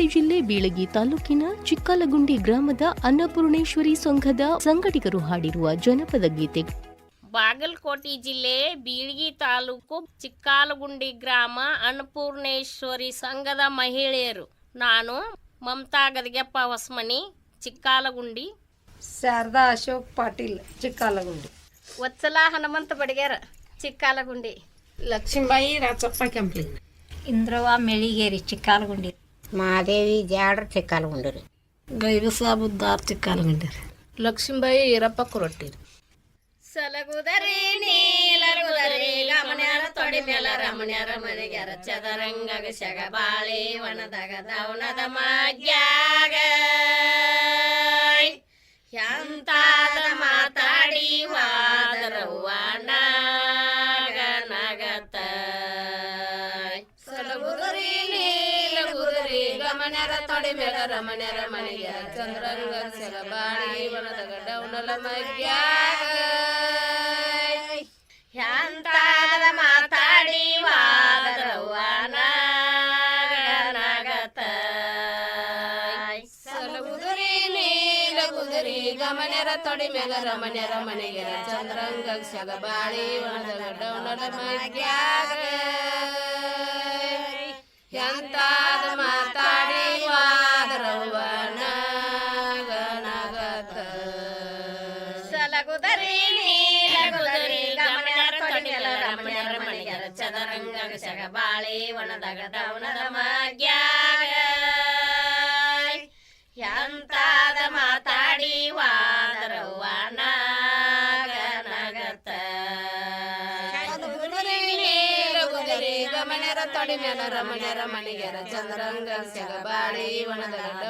ಬಾಗಲಕೋಟೆ ಜಿಲ್ಲೆ ಬೀಳಗಿ ತಾಲೂಕಿನ ಚಿಕ್ಕಲಗುಂಡಿ ಗ್ರಾಮದ ಅನ್ನಪೂರ್ಣೇಶ್ವರಿ ಸಂಘದ ಸಂಘಟಕರು ಹಾಡಿರುವ ಜನಪದ ಗೀತೆ. ಬಾಗಲಕೋಟೆ ಜಿಲ್ಲೆ ಬೀಳಗಿ ತಾಲೂಕು ಚಿಕ್ಕಾಲಗುಂಡಿ ಗ್ರಾಮ ಅನ್ನಪೂರ್ಣೇಶ್ವರಿ ಸಂಘದ ಮಹಿಳೆಯರು. ನಾನು ಮಮತಾ ಗದಗೆಪ್ಪ ಹೊಸಮನಿ ಚಿಕ್ಕಾಲಗುಂಡಿ. ಶಾರದಾ ಅಶೋಕ್ ಪಾಟೀಲ್ ಚಿಕ್ಕಾಲಗುಂಡಿ. ವತ್ಸಲ ಹನುಮಂತ ಬಡಿಗೇರ ಚಿಕ್ಕಾಲಗುಂಡಿ. ಲಕ್ಷ್ಮೀಬಾಯಿ ರಾಜಪ್ಪ ಕೆಂಪ್ಲಿ. ಇಂದ್ರವ ಮೆಳಿಗೇರಿ ಚಿಕ್ಕಾಲಗುಂಡಿ. ಮಾದೇವಿ ಜಾಡ್ರ ಚಿಕ್ಕಾಲಗುಂಡ್ರಿ ಚಿಕ್ಕಾಲ ಉಂಡಿರಿ ಲಕ್ಷ್ಮೀಬಾಯಿ ಈರಪ್ಪ ಕುರೊಟ್ಟಿರಿ. ಸಲಗುದರಿ ನೀಲಗುದರಿ ಗಮನ್ಯಾರ ತೊಡಿ ಮೇಲ ರಮಣ್ಯಾರ ಮನೆಗ್ಯಾರ ಚದರಂಗ ಶಗ ಬಾಳಿ ವನದಾಗ ದವನದ ಮಾಗ್ಯಾಗ. ಎಂತಾದ ಮಾತಾಡಿ ವಾದರವ್ವ ಗಮನ್ಯಾರ ತೊಡಿ ಮೇಲ ರಮಣ್ಯಾರ ಮನೆಗ್ಯಾರ ಚಂದ್ರಂಗ ಶಗ ವನದ ಡೌನಲ ಮಗ್ಯಾಗ. ಎಂತಾದ ಮಾತಾಡಿ ವಾದರವ್ವ ನಾಗತ ಸಲಗುದುರಿ ನೀಲಗುದುರಿ ಗಮನೆರ ತೊಡಿ ಮೇಲ ರಮಣ್ಯರ ಮನೆಗೆರ ಚಂದ್ರಂಗ ಬಾಳಿ ವನದ ಡೌನದ ಮಗ್ಯಾಗ. ಸಲಗುದರಿ ನೀಲಗುದರಿ ಚದರಂಗ ಶಗ ಬಾಳಿ ವನದಾಗ ಮಗ್ಯಾಗ ಮೇಲ ರಮಣರ ಮಣಿಗರ ಚಂದ್ರಂಗ ಸಗಬಾಳಿ ಬಾಳಿ ವನದಾಗ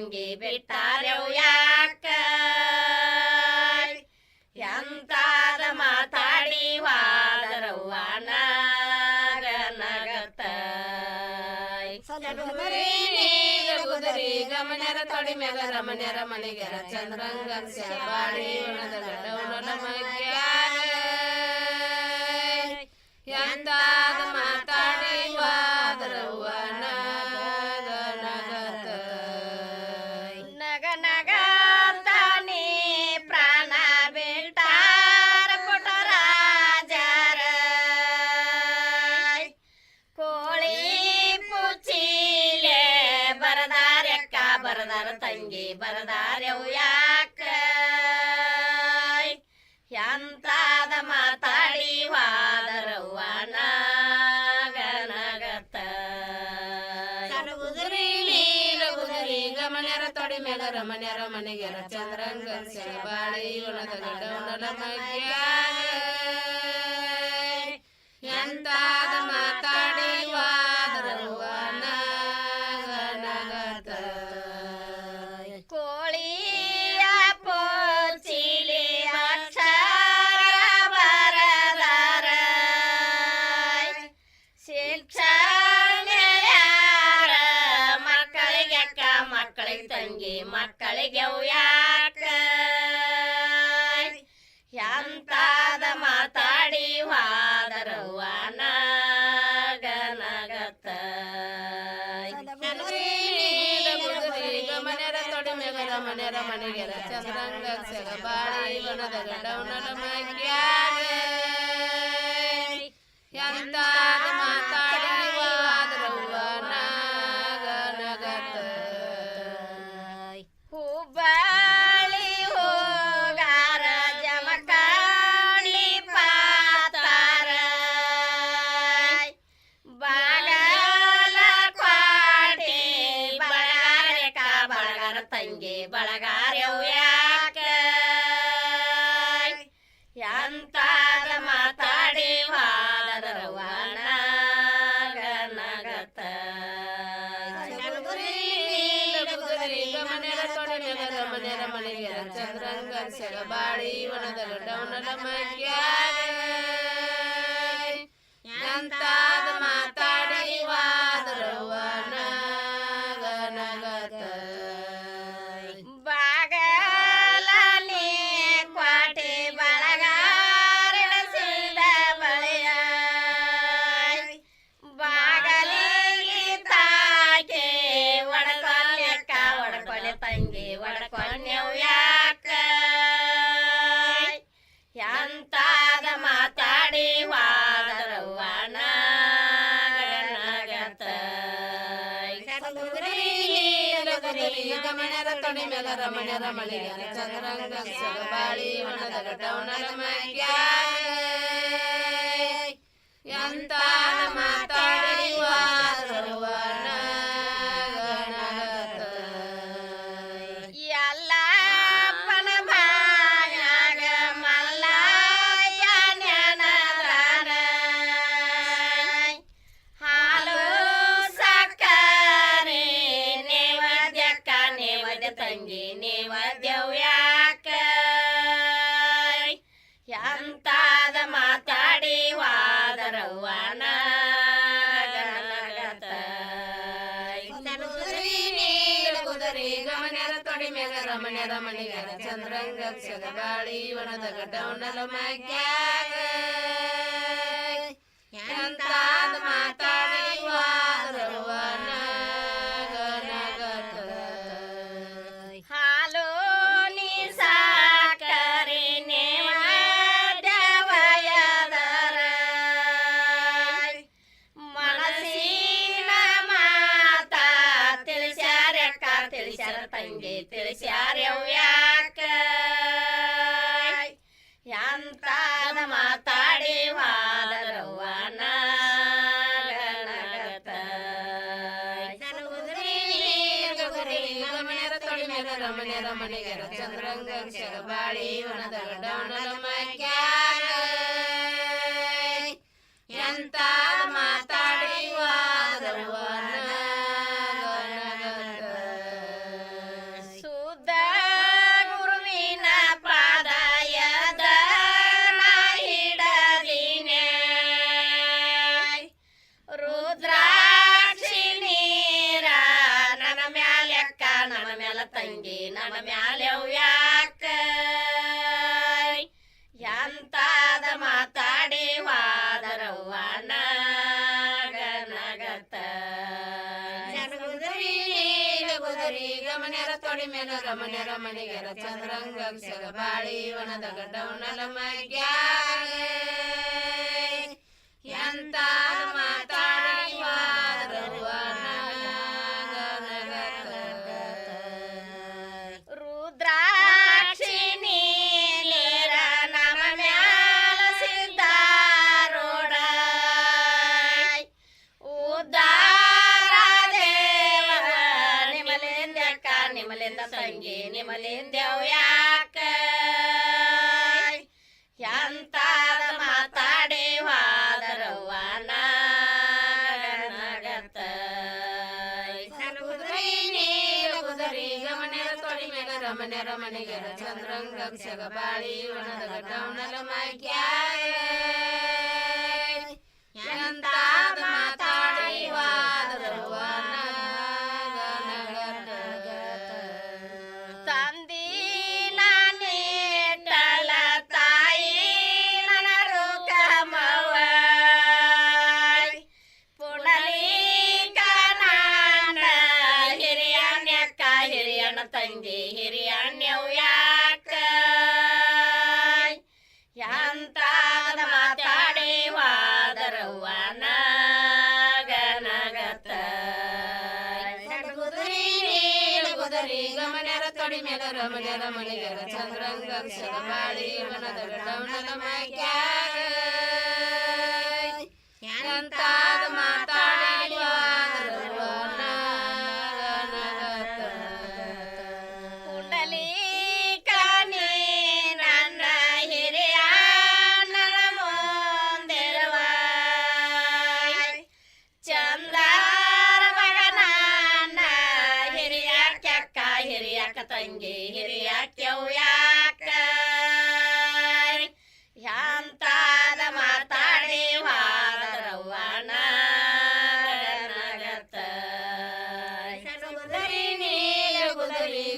ತಂಗಿ ಬಿಟ್ಟಾರೆವು ಯಾಕ? ಎಂತಾದ ಮಾತಾಡಿ ವಾದರವ್ವ ನಗತ ಗಮನರ ತೊಡಿ ಮೇಲ ರಮಣ್ಯರ ಮನೆಗೆರ ಚಂದ್ರಂಗ ಡೌನದ ಮನೆಗೆರ ಚಂದ್ರಂಗ ಬಾಳಿ ಒಣದ ಎಂತಾದ ತಂಗಿ ಮಕ್ಕಳಿಗೆ ಯಾಕ? ಎಂತಾದ ಮಾತಾಡಿ ವಾದರವ್ವ ನಾಗನಗತ ಮನೆರ ತೊಡಿ ಮೇಗದ ಮನೆರ ಮನೆಗೆರ ಚಂದ್ರಂಗ ಸೆಗಬಾಳಿ ವನದ ಗಡವನದ ಮಗ್ಯಾಗ ಗಮನೆ ತೊಡೆ ನಗರ ಮನೆ ರಮಣಿಗೆ ಚಂದ್ರಂಗ ಸೆಗಬಾಡಿ ವನದ ಗಡವನ ರಮಣ್ಯ ಗಮನರ ಗಮಣರ ತೊಣಿಮೆಲ ರಮಣ ರಮಣಿಗೆ ಚಂದ್ರಂಗ ಸಗಬಾಳಿ ವನದ ಗಡ್ಡವನಲ ಮಗ್ಯ ಎಂತ ತಂಗಿ ನೀವ ಎಂತಾದ ಮಾತಾಡಿ ವಾದರವ್ವ ಕುದುರೆ ಗಮನರ ತೊಡಿ ಮೇಲ ರಮಣ ರಮಣಿಗರ ಚಂದ್ರಂಗ ಒಣದ ವನದ ಗಡ್ಡವನಲ ಮಗ್ಯಾಗ ತಂಗಿ ತಿಳಿಸ್ಯಾರ್ಯವ್ ಯಾಕ ಎಂತಾದ ಮಾತಾಡಿ ವಾದರವ್ವ ನಗನಗತ ಗಮನರ ತೊಡಿ ಮೇಲ ರಮಣ ರಮಣಿಗರ ಚಂದ್ರಂಗ ಬಾಳಿ ವನದ ಗಡ್ಡವನಲ ಮಗ್ಯಾಗ ಎಂತಾದ ಗಮನರ ತೊಡಿ ಮೇಲೆ ರಮಣ್ಯ ರಮಣಿಗರ ಚಂದ್ರಂಗ ಬಾಳಿ ವನದ ಗಡ್ಡವನಲ ಮಗ್ಯಾಗ ಮಾತಾ ನಾನೇಟಲ ತಾಯಿ ಚಂದ್ರಂಗ ರುಕಮವ ಒಣದ ನಾನ ಹಿರಿಯಣ್ಯಕ್ಕ ಹಿರಿಯಣ್ಣ ತಂಗಿ ಹಿರಿಯಣ್ಯವ್ ತೊಡಿ ಮೇಲ ರಮಣ ರಮಣಿಗರ ಚಂದ್ರಂಗ ಮಗ್ಯಾಗ ಎಂತಾದ ಮಾತಾಡಿ ಯಾಕ ತಂಗಿ ಹಿರಿಯಾಕ್ಯವ್ ಯಾಕ? ಯಾಂತಾದ ಮಾತಾಡಿ ವಾದರವ್ವನ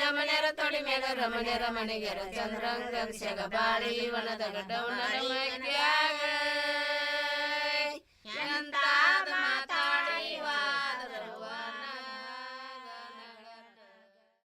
ರಮಣರ ತೊಡಿ ಮೇಲೆ ರಮಣೆ ರಮಣಿಗೆರ ಚಂದ್ರಂಗ ಶಗ ಬಾಳಿ ವನದ ಗಡವನ